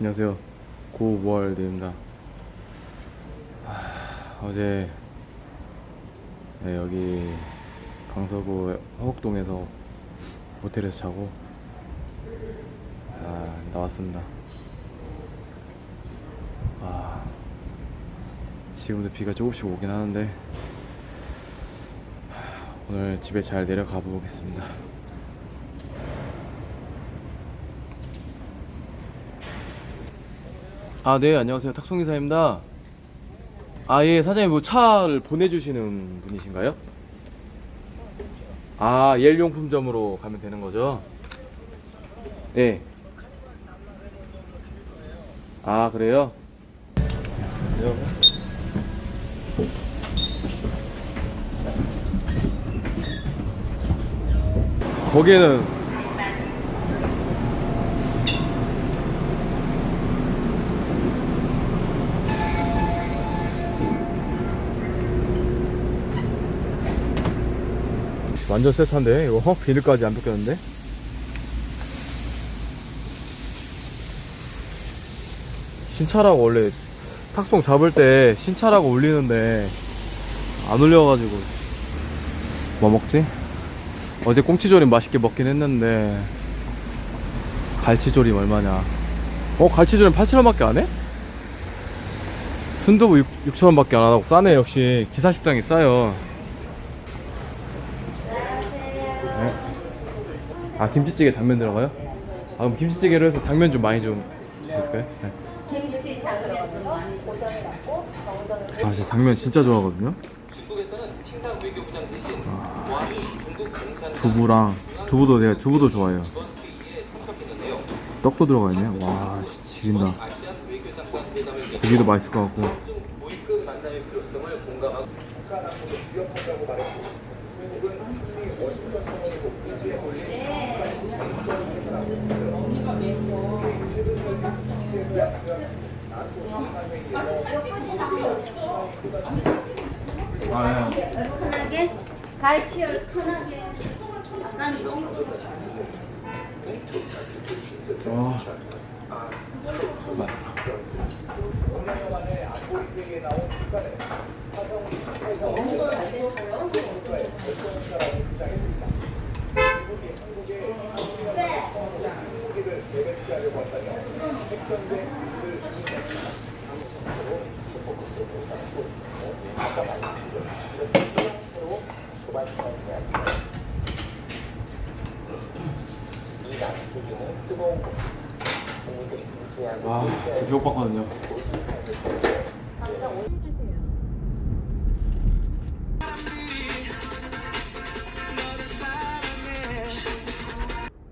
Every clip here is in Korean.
안녕하세요. 고월드입니다. 하, 어제 네, 여기 강서구 허곡동에서 호텔에서 자고 아, 나왔습니다. 아, 지금도 비가 조금씩 오긴 하는데 하, 오늘 집에 잘 내려가 보겠습니다. 아, 네, 안녕하세요. 탁송기사입니다. 아, 예, 사장님, 뭐 차를 보내주시는 분이신가요? 아, 예일용품점으로 가면 되는 거죠? 네. 아, 그래요? 거기에는 완전 새 차인데 이거 어? 비닐까지 안 벗겼는데 신차라고 원래 탁송 잡을 때 신차라고 올리는데 안 올려가지고 뭐 먹지? 어제 꽁치조림 맛있게 먹긴 했는데 갈치조림 얼마냐 어 갈치조림 8,000원밖에 안 해? 순두부 6, 6,000원밖에 안 하고 싸네 역시 기사식당이 싸요 아 김치찌개 당면 들어가요? 아 그럼 김치찌개로 해서 당면 좀 많이 좀 주실까요? 네. 김치 당면으로 고정해 갖고 정전을 아 제가 당면 진짜 좋아하거든요 중국에서는清당 외교부장 대신 중국 공산 두부랑 두부도 내가 두부도 좋아해요 이번 회의에 참석했는데요. 떡도 들어가 있네 와 씨, 지린다 아시안 외교장관 회담을 위해 고기도 맛있을 것 같고 고위급 만남의 필요성을 공감하고 아, 편하게? 갈치 편하게. 약간 이런 거. 아. 아 진짜 배고팠거든요.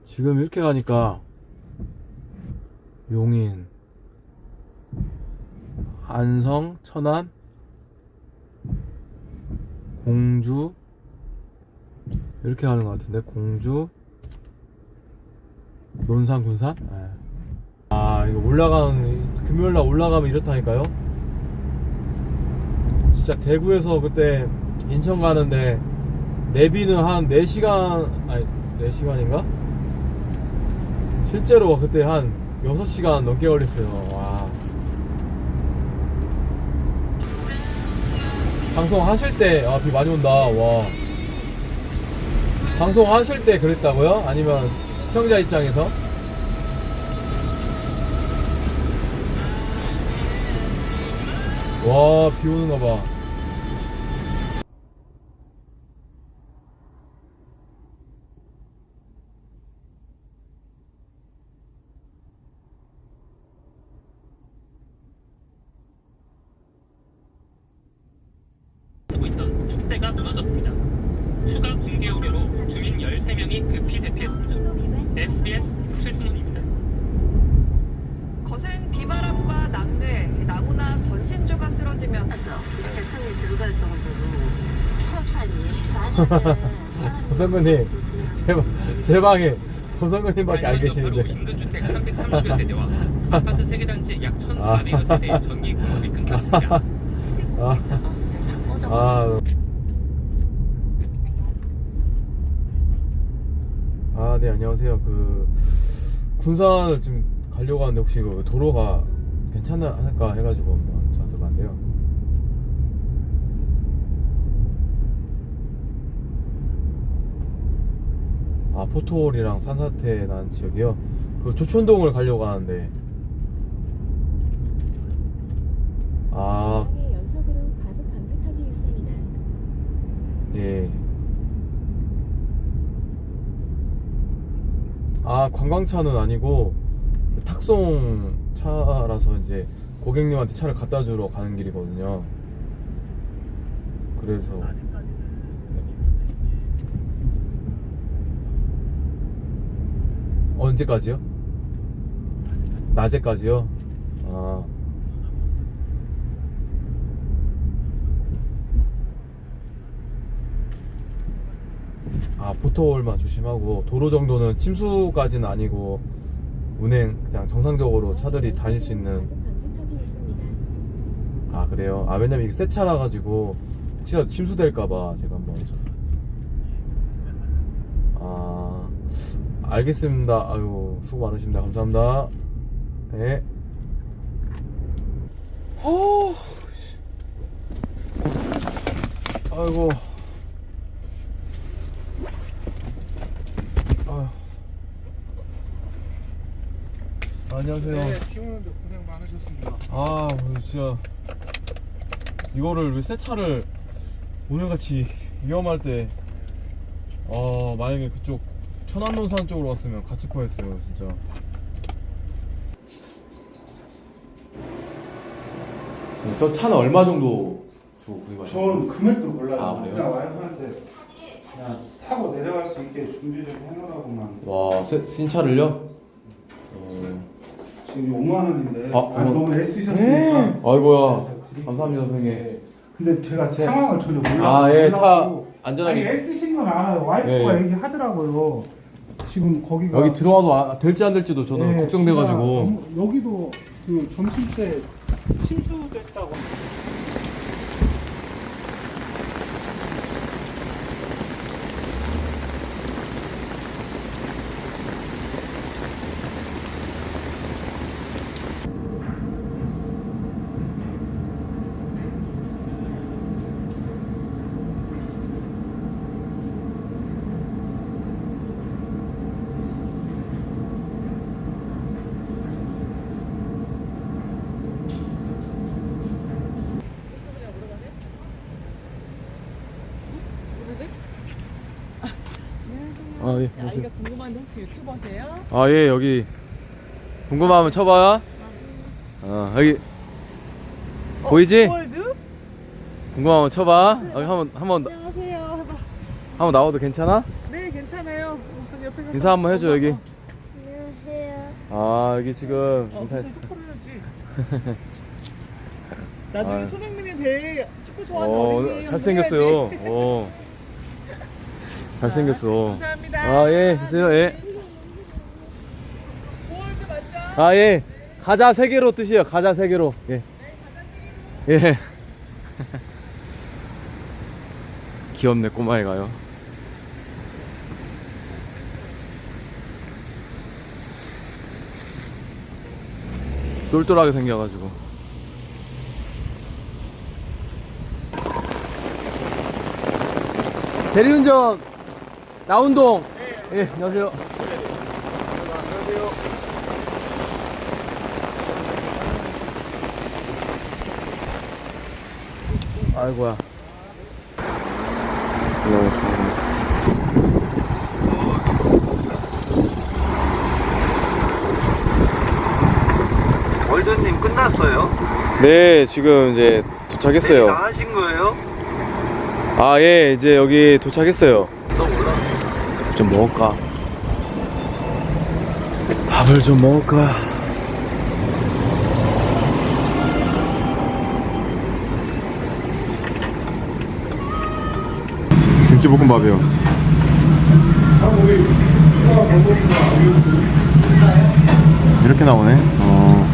지금 이렇게 가니까 용인 안성 천안 공주? 이렇게 가는 것 같은데 공주? 논산 군산? 예. 아 이거 올라가는 금요일날 올라가면 이렇다니까요? 진짜 대구에서 그때 인천 가는데 내비는 한 4시간 아니 4시간인가? 실제로 그때 한 6시간 넘게 걸렸어요. 와 방송 하실 때 아 비 많이 온다 와 방송 하실 때 그랬다고요? 아니면 시청자 입장에서? 와, 비 오는 거 봐. 1대가 무너졌습니다. 추가 붕괴 우려로 주민 13명이 급히 대피했습니다. SBS 최승훈입니다. 거센 비바람과 남매, 나무나 전신주가 쓰러지면서 그렇죠. 개성이 들어갈 정도로 철판이 고성근님 제 방에 고성근님밖에 안 계시는데 인근주택 330여 세대와 아파트 3개 단지 약 1,400여 세대의 전기 공급이 끊겼습니다. 아. 아, 네, 안녕하세요. 그, 군산을 지금 가려고 하는데 혹시 그 도로가 괜찮나 할까 해가지고 한번 찾아봤는데요. 아 포토홀이랑 산사태 난 지역이요. 그 조촌동을 가려고 하는데 아방향의 연속으로 과속 방지턱이 있습니다. 예. 아 관광차는 아니고 그 탁송 차라서 이제 고객님한테 차를 갖다 주러 가는 길이거든요. 그래서 네. 언제까지요? 낮에까지요? 아. 아 포토홀만 조심하고 도로 정도는 침수까지는 아니고 운행 그냥 정상적으로 차들이 다닐 수 있는. 아 그래요? 아 왜냐면 이게 새 차라 가지고 혹시라도 침수될까봐 제가 한번 좀... 아 알겠습니다. 아유 수고 많으십니다. 감사합니다. 네. 어, 씨. 아이고 안녕하세요. 네, 키우는데 고생 많으셨습니다. 아, 진짜 이거를 왜 새 차를 오늘같이 위험할 때, 어 만약에 그쪽 천안논산 쪽으로 왔으면 같이 뻔했어요, 진짜. 저 차는 얼마 정도 주고 구입하셨어요? 저는 금액도 몰라요. 아, 그래요? 그냥 와이프한테 그냥 타고 내려갈 수 있게 준비 좀 해놓으라고만. 와, 새, 신차를요? 어. 지금 5만 원인데 아, 아. 너무 애쓰셨으니까. 네. 아이고야. 드릴게요. 감사합니다, 선생님. 네. 근데 제가 제- 상황을 전혀 몰라. 아, 예, 차 몰라가지고. 아니 안전하게. 애쓰신 건 알아요. 와이프가 네. 얘기하더라고요. 지금 거기가 여기 들어와도 아- 될지 안 될지도 저는 네, 걱정돼가지고. 제가 너무- 여기도 그 점심 때 침수됐다고. 아, 예. 아이가 궁금한데 혹시 유튜버세요? 아, 예, 여기. 궁금하면 쳐봐요. 어, 여기. 보이지? 월드? 궁금하면 쳐봐. 여기 한번, 한번, 안녕하세요. 해봐. 한번 나와도 괜찮아? 네 괜찮아요. 어, 옆에서 인사 한번 해줘, 여기. 안녕하세요. 아, 여기 지금 어, 인사했어. 인사 똑바로 해야지. 나중에 아. 손흥민이 될 축구 좋아하는 어, 어린이 형 잘생겼어요. 해야지. 어. 잘생겼어. 감사합니다. 아, 예, 드세요, 예. 맞죠? 아, 예. 가자 세 개로 뜻이요. 가자 세 개로. 예. 예. 귀엽네, 꼬마애가요. 똘똘하게 생겨가지고. 대리운전 나운동. 예, 안녕하세요. 아이고야. 월드님 끝났어요? 네, 지금 이제 도착했어요. 나가신 거예요? 아, 예, 이제 여기 도착했어요. 좀 먹을까? 밥을 좀 먹을까? 김치볶음밥이요. 이렇게 나오네. 어.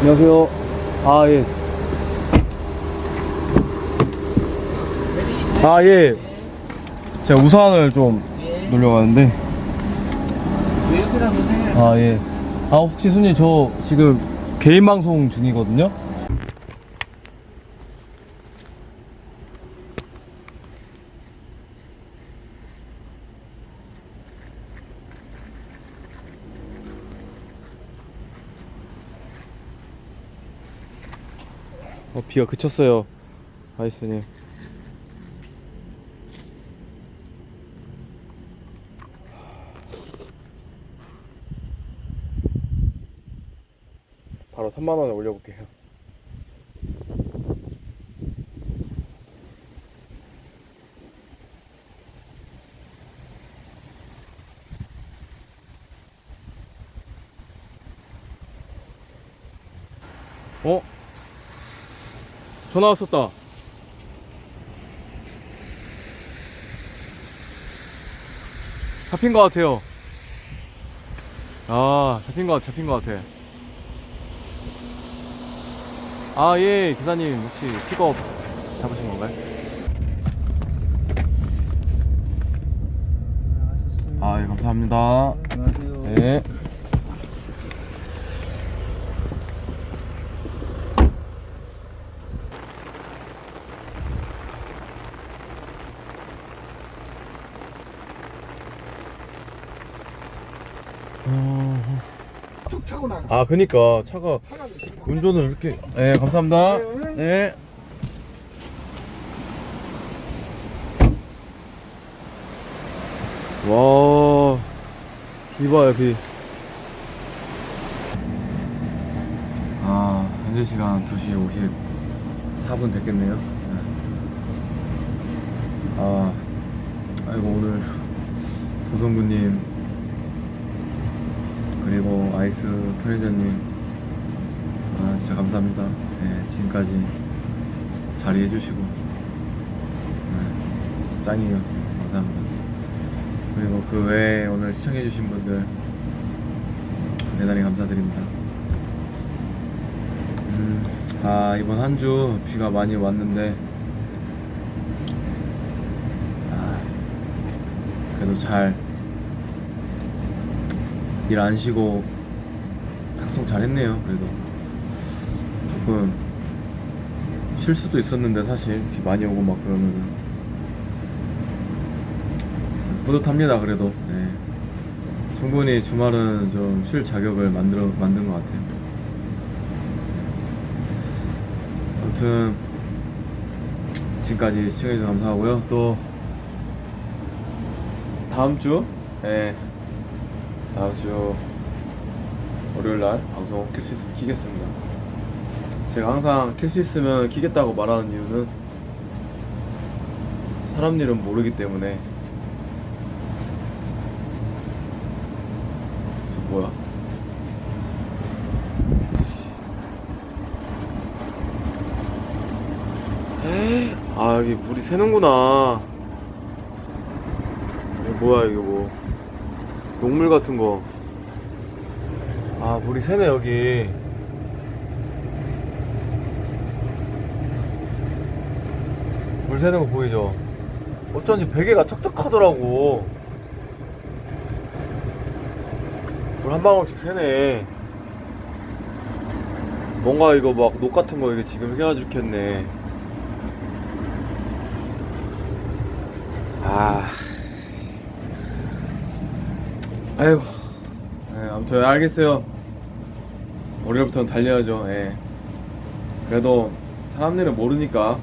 안녕하세요. 아, 예. 아, 예. 제가 우산을 좀 놀려 가는데. 아, 예. 아, 혹시 손님, 저 지금 개인 방송 중이거든요? 비가 그쳤어요. 아이스님. 바로 3만원에 올려볼게요. 전화 왔었다. 잡힌 것 같아요. 아, 잡힌 것 같아, 잡힌 것 같아. 아, 예, 기사님, 혹시 픽업 잡으신 건가요? 아, 예, 감사합니다. 안녕하세요. 네. 툭 차고 나가. 아, 그니까 차가 운전을 이렇게. 네, 감사합니다. 네. 와, 비 봐요, 비. 아, 현재 시간 2시 54분 됐겠네요. 아, 아이고, 오늘 조성구님, 그리고 아이스 편의점님 아 진짜 감사합니다. 네, 지금까지 자리해 주시고 네, 짱이에요. 감사합니다. 그리고 그 외에 오늘 시청해 주신 분들 대단히 감사드립니다. 음, 아 이번 한 주 비가 많이 왔는데 아 그래도 잘 일 안 쉬고 탁송 잘했네요 그래도. 조금 쉴 수도 있었는데 사실 비 많이 오고 막 그러면은. 뿌듯합니다 그래도. 네. 충분히 주말은 좀 쉴 자격을 만들어 만든 것 같아요. 아무튼 지금까지 시청해주셔서 감사하고요. 또 다음 주? 예. 다음 주 월요일 날 방송 킬 수 있으면 키겠습니다. 제가 항상 킬 수 있으면 키겠다고 말하는 이유는 사람 일은 모르기 때문에 저 뭐야? 아 여기 물이 새는구나. 이거 뭐야 이거 뭐? 녹물 같은 거. 아, 물이 새네, 여기. 물 새는 거 보이죠? 어쩐지 베개가 척척하더라고. 물 한 방울씩 새네. 뭔가 이거 막 녹 같은 거 이게 지금 헤어질겠네. 아. 아이고. 네, 아무튼 알겠어요. 월요일부터는 달려야죠. 예. 그래도 사람 일은 모르니까.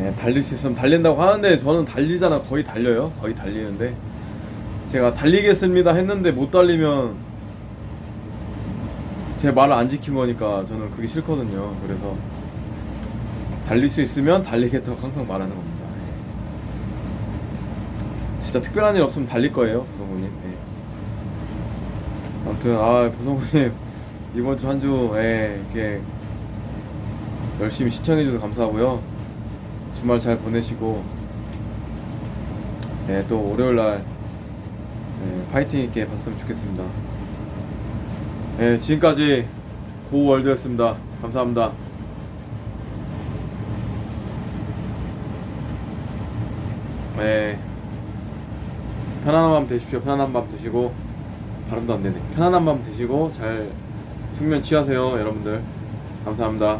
예, 달릴 수 있으면 달린다고 하는데 저는 달리잖아. 거의 달려요. 거의 달리는데. 제가 달리겠습니다 했는데 못 달리면 제 말을 안 지킨 거니까 저는 그게 싫거든요. 그래서 달릴 수 있으면 달리겠다고 항상 말하는 겁니다. 예. 진짜 특별한 일 없으면 달릴 거예요, 보성구님. 예. 아무튼 아 보성구님 이번 주 한 주에 이렇게 열심히 시청해 주셔서 감사하고요. 주말 잘 보내시고 네, 또 월요일 날 네, 파이팅 있게 봤으면 좋겠습니다. 네, 지금까지 고월드였습니다. 감사합니다. 네. 편안한 밤 되십시오. 편안한 밤 되시고 발음도 안 되네. 편안한 밤 되시고 잘 숙면 취하세요, 여러분들. 감사합니다.